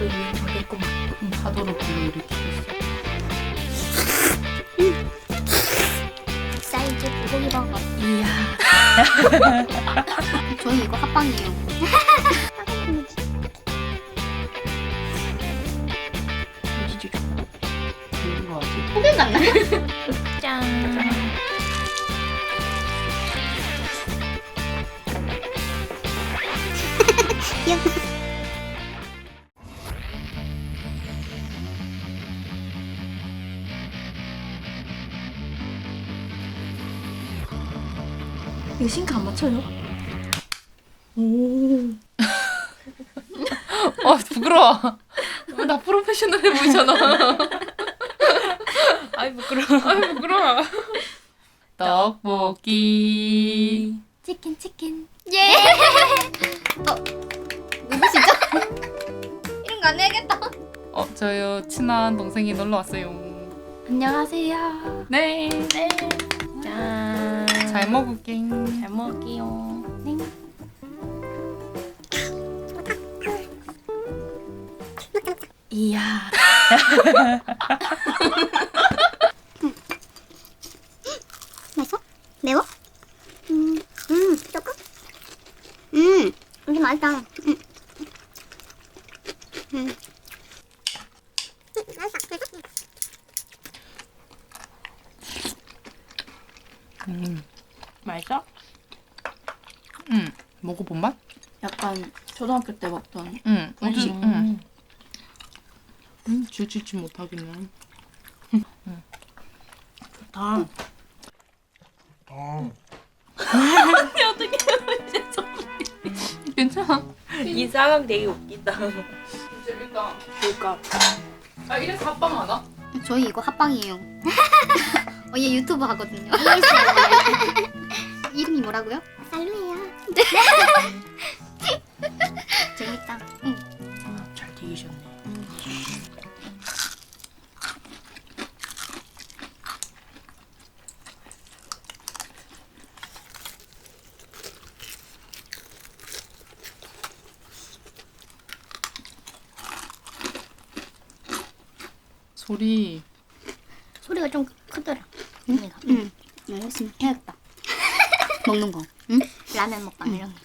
또 유행하겠구만. 음, 파도로 불러일으키고 있어. 사이즈 불고기 버거. 이야. 저희 이거 합방이에요. 진짜 좋은 거 같지? 호들 같나? 짠. 싱크 안 맞춰요? 어 부끄러워. 나 프로페셔널해 보이잖아. 아이 부끄러워. 아이 부끄러워. 떡볶이. 치킨 치킨. 예. 어 누구시죠? 이런 거 안 해야겠다. 어 저요 친한 동생이 놀러 왔어요. 안녕하세요. 네. 네. 짠. 잘 먹을게. 잘 먹을게요. 네. 이야. 맛있어? 매워? 음, 음, 조금? 음, 이게 맛있다. 음. 음. 음. 맛있어? 음. 먹어본 맛? 약간 초등학교 때 먹던. 응. 어디? 음. 응. 음, 지지지 못하겠네. 좋다. 괜찮아. 이 상황 되게 웃기다. 재밌다. 그러니까. 아 이래서 합방 하나? 저희 이거 합방이에요. 어, 얘 유튜브 하거든요. 이름이 뭐라고요? 살루예요. 네. 재밌다. 응. 아, 잘 튀기셨네. 소리 소리가 좀 크더라. 응. 응. 열심히 해야겠다. 먹는 거. 응? 라면 먹방 이런 거.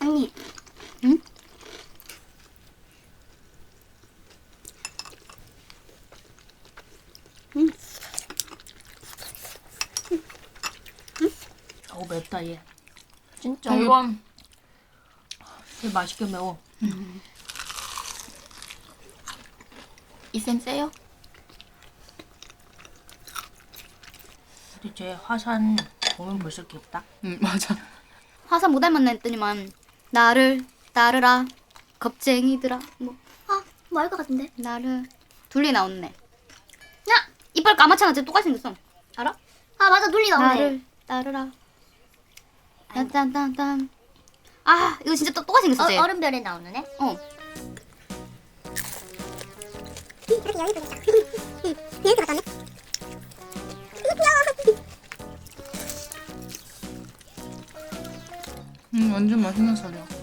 언니. 응? 어우 맵다 얘. 진짜 아, 이거- 이건 되게 맛있게 매워. 이센 세요? 쟤 화산 보면 벌써 귀엽다. 응 맞아. 화사 못 닮았나 했더니만 나를 따르라 겁쟁이들아 뭐 아, 뭐알것 같은데 나를 둘리 나왔네 야! 이빨 까맣잖아 쟤 똑같이 생겼어 알아? 아 맞아 둘리 나오네 나를 따르라 딴딴딴딴 아 이거 진짜 또 똑같이 생겼어 쟤 어, 얼음별에 나오는 애? 어. 음 완전 맛있는 소리야.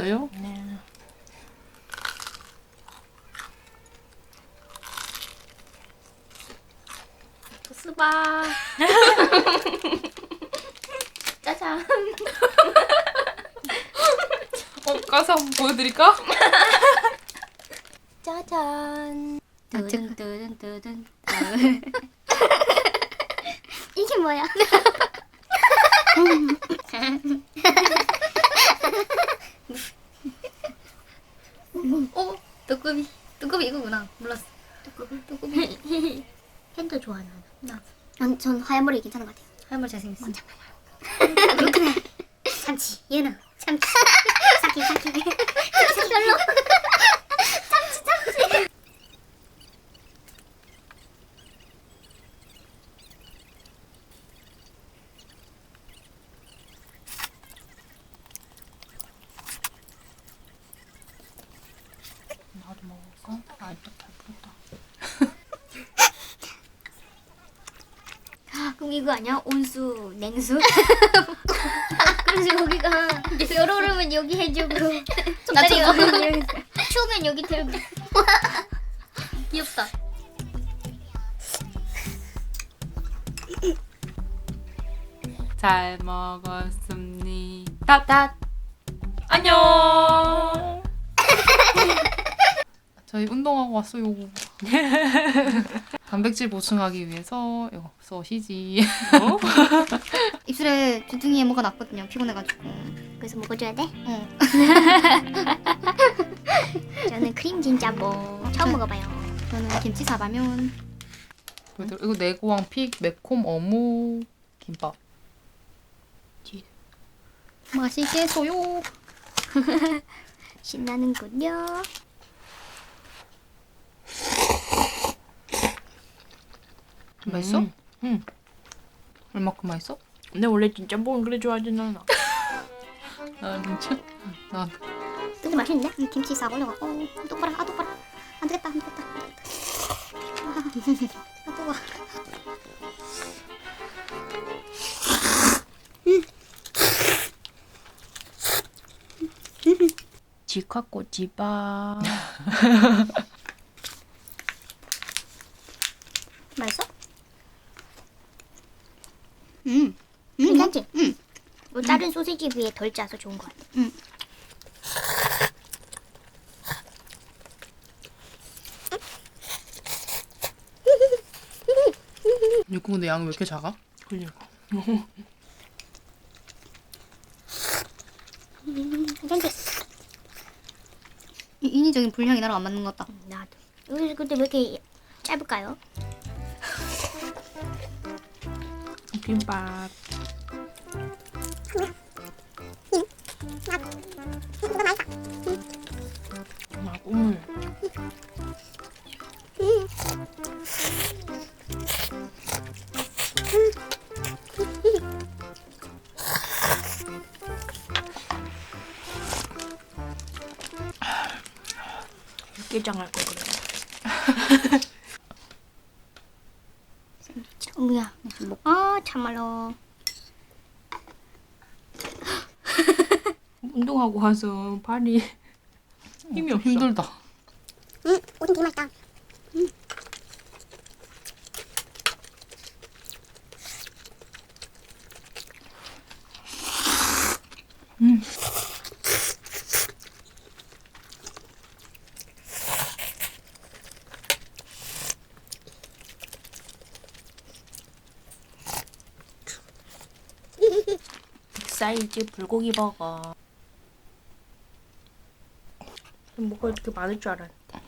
있어요? 네. 수박. 짜잔. 어 가서 한번 보여드릴까? 짜잔. 뜨든 뜨든 이게 뭐야? 어? 두꺼비 두꺼비 뚜꾸비 이거구나. 몰랐어. 뚜꾸비 뚜꾸비. 팬도 좋아하나? 나 난, 전 하얀 머리 괜찮은 것 같아요. 할머니 잘생겼어. 참치. 얘는 참치. 사키 사키. 사키 별로. 참치 참치. 나도 먹을까? 아, 이따 배부르다. 그럼 이거 아니야? 온수 냉수? 그래서 여기가 열오르면 여기 해주고 나좀 저거. 여기 추우면 여기 들고 귀엽다. 잘 먹었습니다. 다 안녕. 저희 운동하고 왔어요. 단백질 보충하기 위해서 이거 소시지. 입술에 주둥이에 뭐가 났거든요. 피곤해가지고. 그래서 먹어줘야 돼? 응. 저는 크림 진짜 뭐 처음 먹어봐요 저는 김치 사바면 이거 내고왕 픽 매콤 어묵 김밥. 맛있겠어요. 신나는군요 맛있어? 음, 음. 얼마큼 맛있어? 근데 원래 짬뽕은 그래 좋아하진 않아. 아 진짜? 나 근데 맛있는데? 음, 김치 싹 올려갖고 어, 똑바라 아 똑바라 안 되겠다 안 되겠다 안 되겠다. 아, 아 뜨거. 지카꼬지바. 맛있어? 음. 괜찮지? 음. 뭐 다른 소시지 비해 덜 짜서 좋은 것 같아 육구 근데 양이 왜 이렇게 작아? 그러니까. 괜찮지? 이- 인위적인 분량이 나랑 안 맞는 것 같다. 나도 여기 근데 왜 이렇게 짧을까요? 김밥. 육개장 할 거 그래. 어머야 아 참말로 운동하고 와서 발이 힘이 없어. 힘들다. 응 오뎅 되게 맛있다 빅 사이즈 불고기 버거. 뭐가 이렇게 많을 줄 알았는데.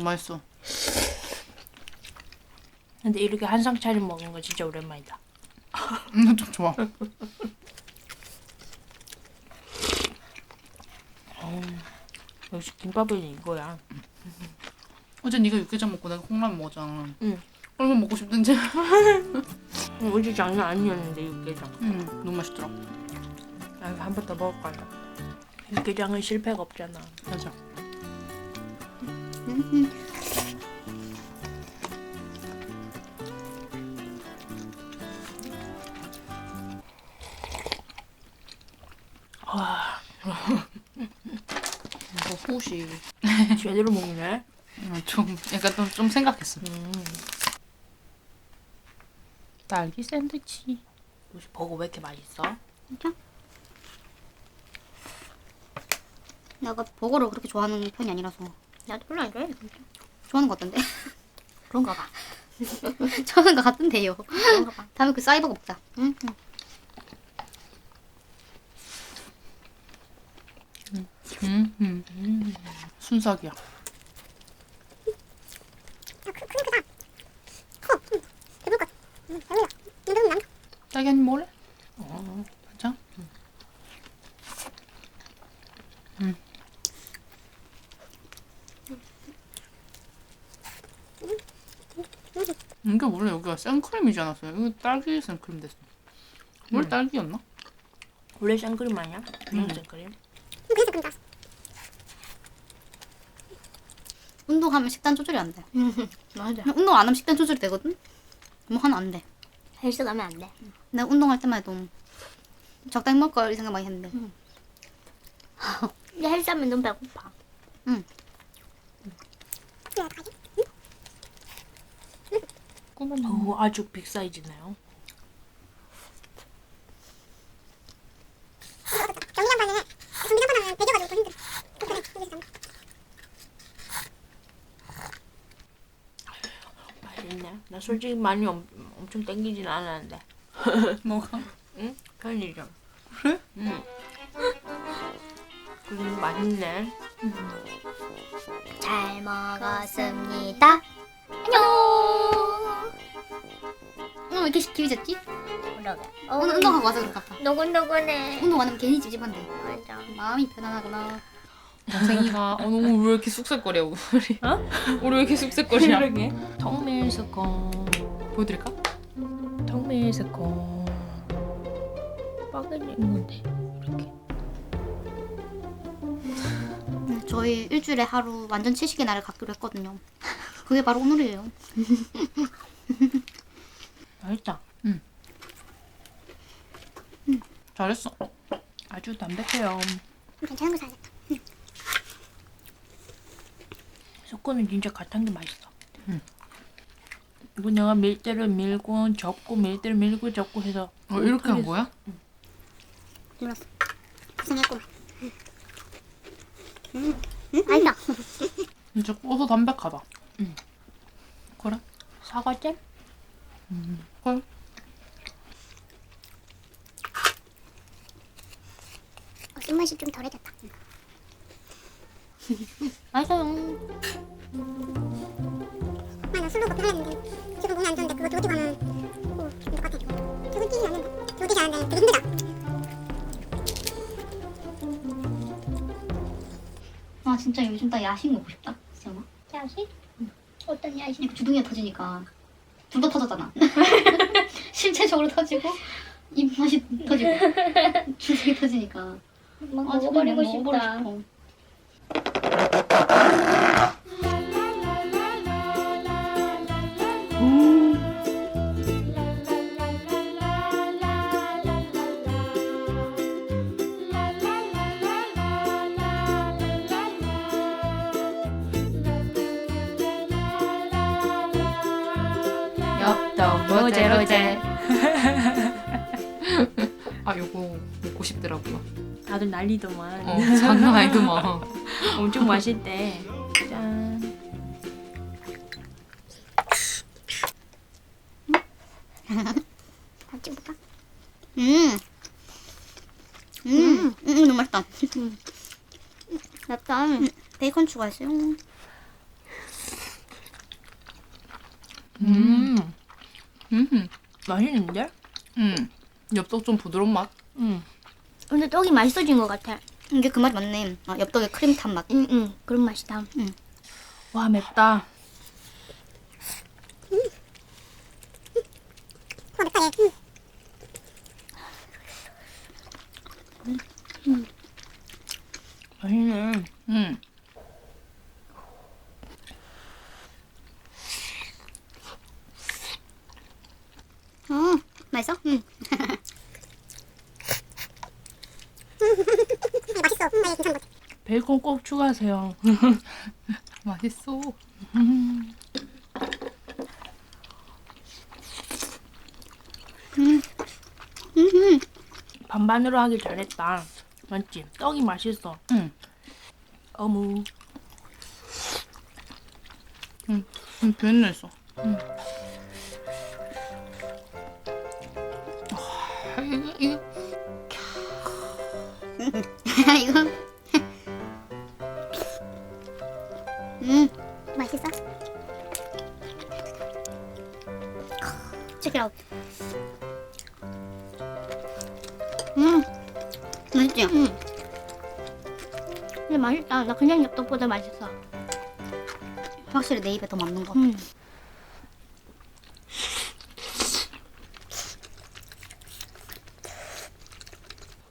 맛있어. 근데 이렇게 한상 차림 먹는 거 진짜 오랜만이다. 음, 좀 좋아. 역시 김밥은 이거야. 어제 네가 육개장 먹고 내가 콩라면 먹었잖아. 응. 얼마나 먹고 싶든지. 어제 장난 아니었는데 육개장. 음, 너무 맛있더라. 한번 더 먹을 거야. 육개장은 실패가 없잖아. 맞아. 와 이거 후식. 제대로 먹네. 어, 좀 약간 좀, 좀 생각했어. 음. 딸기 샌드위치. 요즘 버거 왜 이렇게 맛있어? 진짜? 내가 버거를 그렇게 좋아하는 편이 아니라서 나도 별로 안 좋아해. 좋아하는 것 같던데. 그런가 봐. 좋아하는 것 같던데요. 그런가 봐. 다음에 그 사이버거 먹자. 응? 응. 음, 음, 음. 음. 순삭이야. 딸기 한입 먹을래? 어, 괜찮아? 음. 이게 원래 여기가 생크림이지 않았어요? 이거 딸기 생크림 됐어. 원래 음. 딸기였나? 원래 생크림 아니야? 그냥 음. 생크림. 운동하면 식단 조절이 안 돼. 맞아. 운동 안 하면 식단 조절이 되거든. 뭐 하나 안 돼. 헬스 가면 안 돼. 내가 운동할 때만 해도 적당히 먹을 걸 이 생각 많이 했는데. 근데 헬스 하면 너무 배고파. 꿈은 오, 아주 빅 사이즈네요. 맛있네. 나 솔직히 많이 엄, 엄청 땡기진 않았는데. 뭐가? 응? 편의점. 그래? 응. 그래도 맛있네. 잘 먹었습니다. 안녕. 오늘 왜 이렇게 기해졌지? 그러게. 오늘 운동하고 와서 그런가 봐. 노곤노곤해. 운동 안 하면 괜히 찝찝한데. 맞아. 마음이 편안하구나. 동생이가 어, 너무 왜 이렇게 쑥색거려 우리? 어? 우리 왜 이렇게 쑥색거리냐? 그러게. 통밀스콘. 보여드릴까? 통밀스콘. 빠그리 있는데 이렇게. 네, 저희 일주일에 하루 완전 채식의 날을 갖기로 했거든요. 그게 바로 오늘이에요. 맛있다. 잘했어. 아주 담백해요. 괜찮은 거 사야겠다. 스콘은 진짜 갓한 게 맛있어. 음. 이거 내가 밀대를 밀고 접고 밀대를 밀고 접고 해서 어, 이렇게 한 거야? 몰랐어. 고생했구나. 음, 음, 맛있다. 진짜 고소 담백하다. 응. 그래? 사과잼? 헐. 어, 쓴맛이 좀 덜해졌다. 맛있어요. 아, 나 술로 먹긴 하려는데 지금 몸이 안 좋은데 그거 어, 기분 똑같아 들고 뛰지 않는데 들고 뛰지 않는데 되게 힘들다 아 진짜 요즘 딱 야식 먹고 싶다. 지영아. 야식? 어떤 야식? 이거 주둥이가 터지니까 둘 다 터졌잖아. 신체적으로 터지고 입맛이 터지고 주둥이 터지니까. 뭐 아, 먹어버리고 먹어버리고 싶다. 싶어. 싶더라고요. 다들 난리더만. 어 장난 아니더만. 엄청 맛있대. 짠. 다 찍을까? 음. 음. 음. 너무 맛있다. 맵다. 베이컨 추가했어요. 음. 음. 맛있는데? 음. 엽떡 좀 부드러운 맛. 응. 근데 떡이 맛있어진 것 같아. 이게 그 맛이 맞네. 아, 엽떡에 크림 탄 맛. 응, 응. 그런 맛이다. 와 맵다. 어 맵다 얘 응. 맛있네. 음. 어, 맛있어? 응. 음, 맛있어 음, 나 얘 괜찮은 것 같아 베이컨 꼭 추가하세요. 맛있어. 반반으로 하길 잘했다. 맞지? 떡이 맛있어. 응. 어묵. 음, 변했어. 있어. 아, 이거 이거 이거 그냥 엽떡보다 맛있어. 확실히 내 입에 더 맞는 것 같아 음.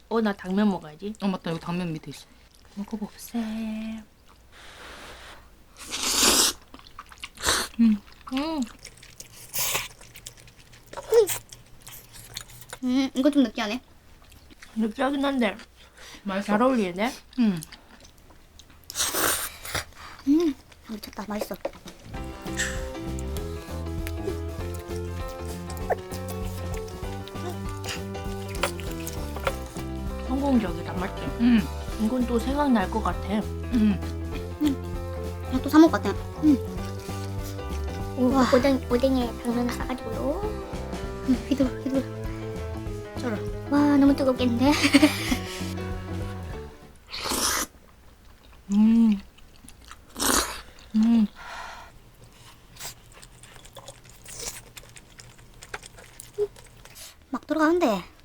어, 나 당면 먹어야지. 어 맞다 여기 당면 밑에 있어. 먹어봅세. 음. 음. 음 이거 좀 느끼하네 느끼하긴 한데 맛있어. 잘 어울리네. 음. 미쳤다 맛있어 성공적이다, 맞지? 음. 이건 또 생각날 것 같아. 음. 그냥 또 사 먹을 것 같아 오, 오뎅, 오뎅에 당면을 싸가지고요. 음, 휘둘 휘둘 쩔어 와, 너무 뜨겁겠는데? 막 들어가는데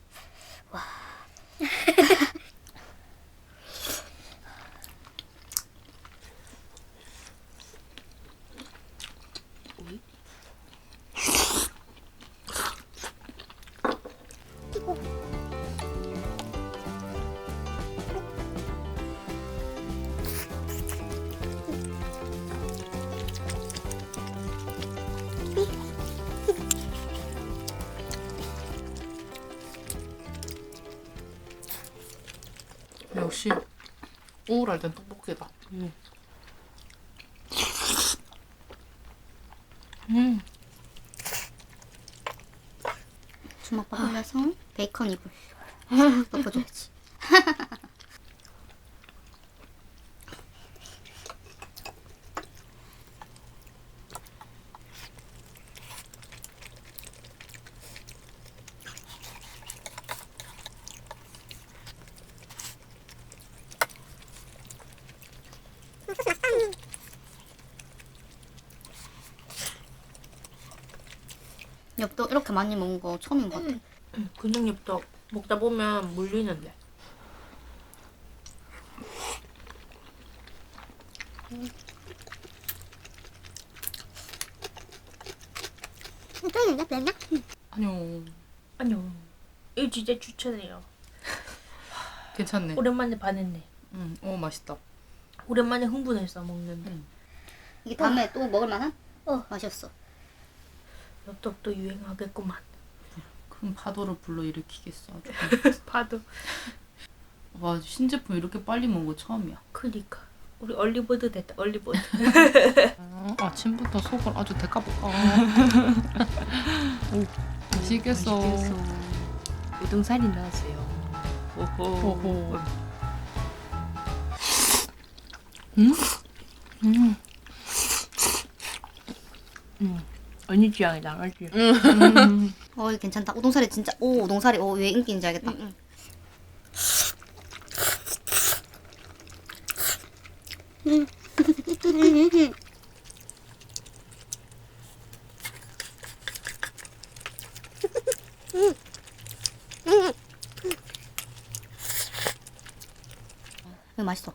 우울할 땐 떡볶이다. 음. 주먹밥 올려서 베이컨 이불 덮어줘 야지 엽떡 이렇게 많이 먹은 거 처음인 것 같아 근육 엽떡 먹다 보면 물리는데. 쫄는데 그랬나? 아니요. 아니요. 이거 진짜 추천해요. 괜찮네. 오랜만에 반했네. 음. 어 맛있다. 오랜만에 흥분해서 먹는데. 이게 다음에 또 먹을 만한? 어. 맛이었어 엽떡도 유행하겠구만. 큰 파도를 불러 일으키겠어. 아주. 파도. 와 신제품 이렇게 빨리 먹은 거 처음이야. 그니까. 우리 얼리버드 됐다. 얼리버드. 어, 아침부터 속을 아주 데까볼까. 맛있겠어. 우등살이 나왔어요. 오호. 오호. 음? 음. 음. 언니 취향이다. 알지? 음. 어 이거 괜찮다 우동사리 진짜 오 우동사리 오 왜 인기인지 알겠다 이거 맛있어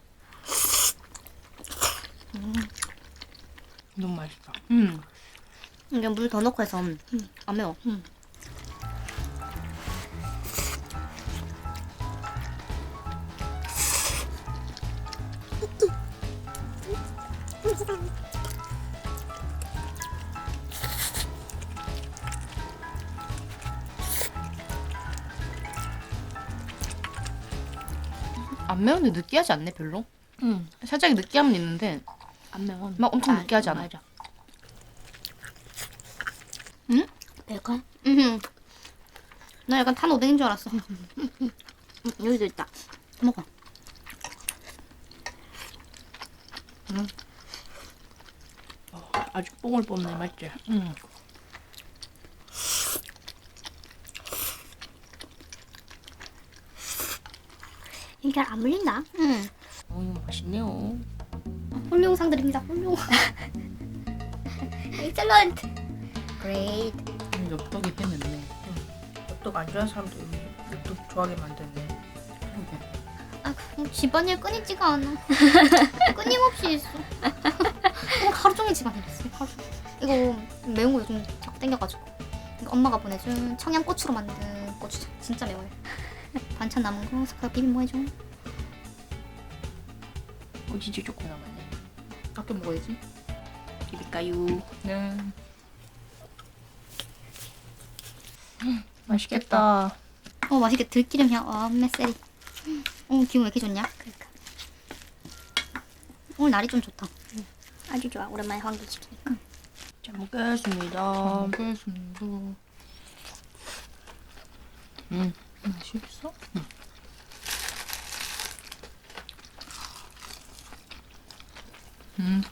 너무 맛있다. 음. 이게 물 더 넣고 해서 음, 안 매워 안 매운데 느끼하지 않네 별로. 응. 살짝 느끼함은 있는데 안 매워. 막 엄청 느끼하지 않아. 맞아. 베이컨? 음. 나 약간 탄 오뎅인 줄 알았어 음, 여기도 있다 먹어 아주 뽕을 뽑네. 맞지? 음. 이게 잘안 물린다. 음. 어, 맛있네요. 훌륭상들입니다 훌륭 Excellent. Great 음. 엽떡이 했는데. 엽떡 안 좋아하는 사람도 엽떡 좋아하게 만드네. 아, 집안일 끊이지가 않아. 끊임없이 있어. 그냥 하루 종일 집안일 했어. 하루. 이거 매운 거 요즘 자꾸 땡겨가지고. 이거 엄마가 보내준 청양고추로 만든 고추장. 진짜 매워요. 반찬 남은 거 색깔 비빔 뭐 해줘. 어 진짜 조금 남았네. 아껴 먹어야지. 비릴까요? 네. 맛있겠다. 어 맛있게 들기름 향. 와 메세리. 어 기분 왜 이렇게 좋냐? 그러니까. 오늘 날이 좀 좋다. 아주 좋아. 오랜만에 황금치기니까. 잘 먹겠습니다. 먹겠습니다. 음, 맛있어? 음. 음.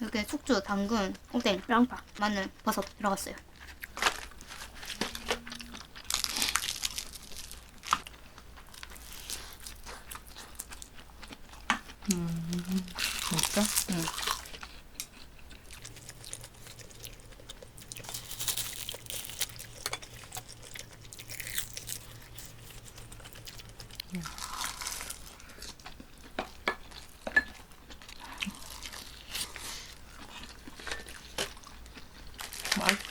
이렇게 숙주, 당근, 꽁땡, 양파. 마늘, 버섯 들어갔어요. 진짜? 응.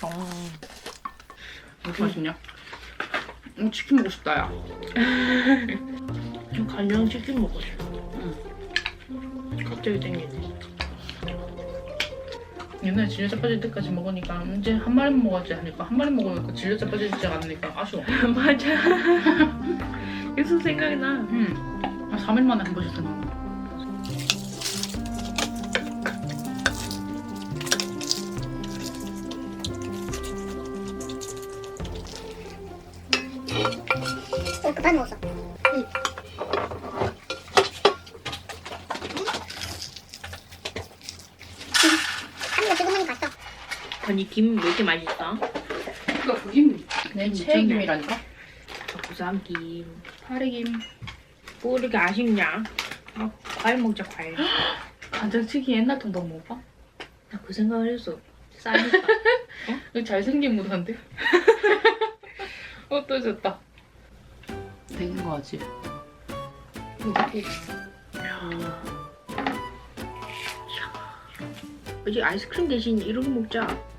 맛있어. 무슨 맛이냐? 어, 치킨 먹고 싶다, 야. 좀 간장 치킨 먹고 싶어. 갑자기 땡기네. 옛날에 질려자 빠질 때까지 먹으니까 이제 한 마리만 먹었지 하니까 한 마리 먹으니까 질려자 빠지지 않으니까 아쉬워. 맞아. 계속 생각이 나. 응. 한 3일 만에 한 번씩 생 언니 김왜 이렇게 맛있어? 그니까 그 김, 내김 체김이라니까? 부산김. 파래김. 뭐 이렇게 아쉽냐? 아, 과일 먹자 과일. 간장치킨 옛날 통 너무 먹어봐? 나 그 생각을 했어. 싸니까. 여기 잘생긴 무한데 어떠셨다? 되긴 거 같지? 어제 아이스크림 대신 이런 거 먹자.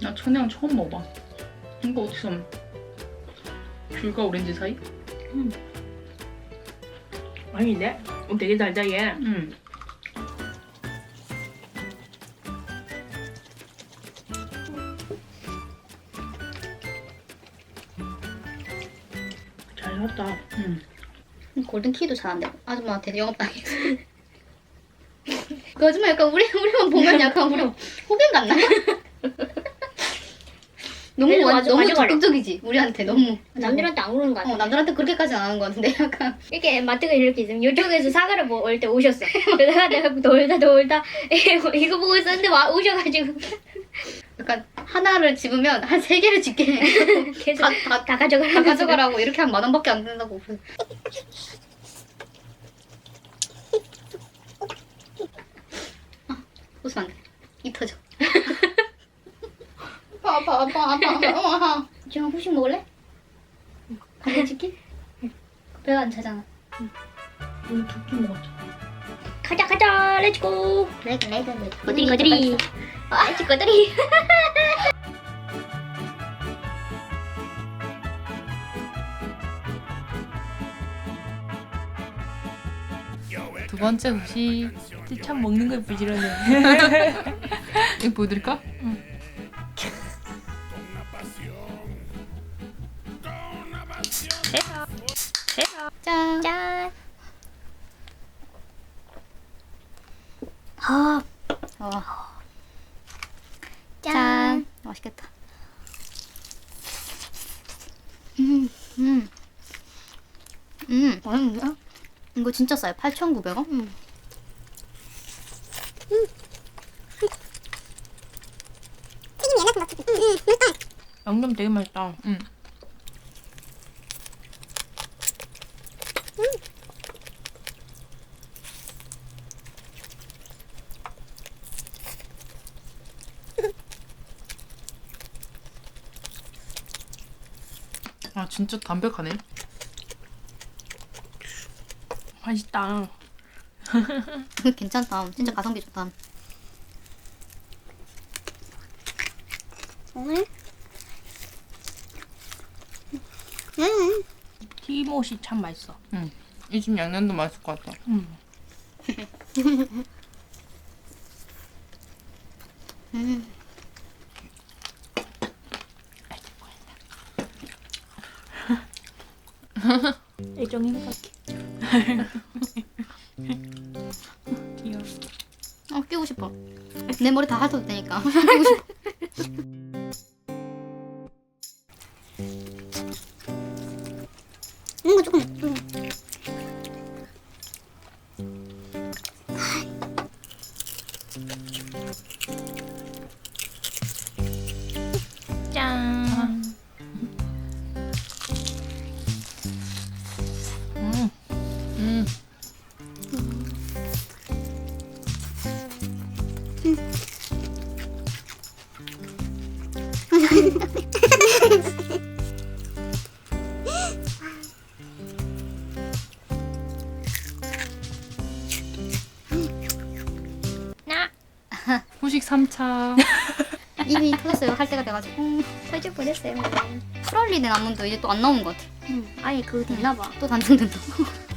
나 천양 처음 먹어봐. 이거 어디서 귤과 오렌지 사이? 아니네. 어, 되게 달다 얘. 응. 잘 샀다. 응. 골든 키도 잘한대. 아줌마한테 영업당했어. 그 아줌마 약간 우리 우리만 보면 약간 우리 호갱 같나? 너무 맞아, 너무 맞아. 적극적이지 우리한테 너무 남들한테 안 그러는 거 같아. 어 남들한테 그렇게까지는 안 하는 것 같은데 약간 이렇게 마트가 이렇게 있으면 이쪽에서 사과를 먹을 때 오셨어. 그래서 내가 돌다 돌다 이거 보고 있었는데 와 오셔가지고 약간 하나를 집으면 한 세 개를 집게 해. 계속 다, 다, 다, 다 가져가라고. 다 가져가라고 이렇게 하면 만 원밖에 안 된다고. 아, 웃으면 안 돼. 입 터져. 아파 아파 아파 아파 아파. 지금 후식 먹을래? 간장치킨? 배가 안 차잖아. 우리 두끼 먹었잖아. 가자 가자 렛츠고. 레드 레드 레드. 거들이 거들이. 아 렛츠 거들이. 두 번째 후식. 참 먹는 거에 부지런해. 이거 보여드릴까? 짠. 이거 진짜 싸요. 8,900원? 음. 음. 튀김 옛날 생각 튀김. 음, 음, 맛있다. 양념 되게 맛있다. 응. 아 진짜 담백하네. 맛있다. 괜찮다. 진짜 가성비 좋다. 오늘 음 티모시 참 맛있어. 응. 이 집 양념도 맛있을 것 같다. 음. 음. 어, 끼고 싶어. 내 머리 다 핥아도 되니까. 끼고 싶어. 돼가지고. 음, 설정 보냈어요. 프랄리된 안문도 이제 또 안 나오는 것 같아. 음, 아예 그거 됐나봐. 또 단종된다.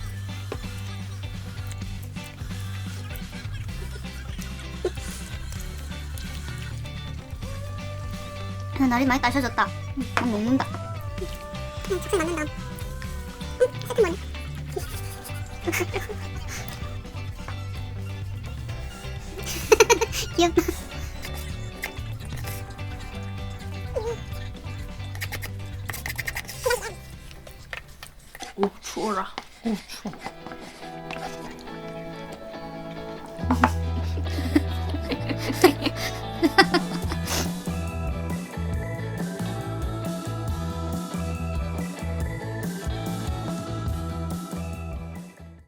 아, 날이 많이 따셔졌다. 막 먹는다. 음, 적실 맞는다 음 새콤하네 귀엽다 오 추워라. 오 추워.